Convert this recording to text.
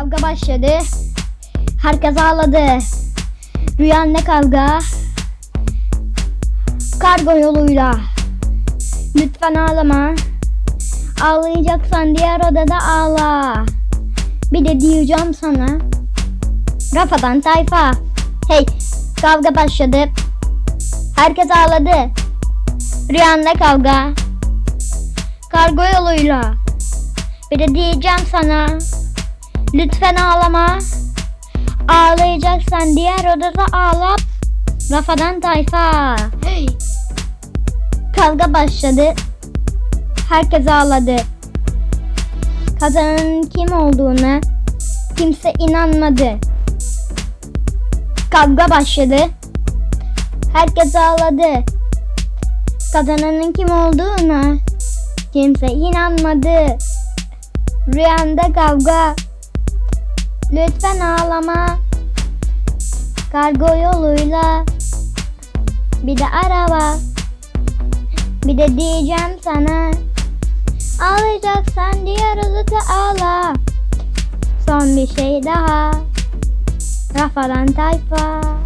Kavga başladı. Herkes ağladı. Rüyan ne kavga? Kargo yoluyla. Lütfen ağlama. Ağlayacaksan diğer odada ağla. Bir de diyeceğim sana. Rafadan tayfa. Hey kavga başladı. Herkes ağladı. Rüyanda kavga. Kargo yoluyla. Bir de diyeceğim sana. Lütfen ağlama. Ağlayacaksan diğer odada ağla. Rafadan tayfa. Hey. Kavga başladı. Herkes ağladı. Kazananın kim olduğuna kimse inanmadı. Kavga başladı. Herkes ağladı. Kazananın kim olduğuna kimse inanmadı. Rüyanda kavga. Lütfen ağlama. Kargo yoluyla. Bir de araba. Bir de diyeceğim sana. Ağlayacaksan diğer odada ağla. Son bir şey daha. Rafadan tayfa.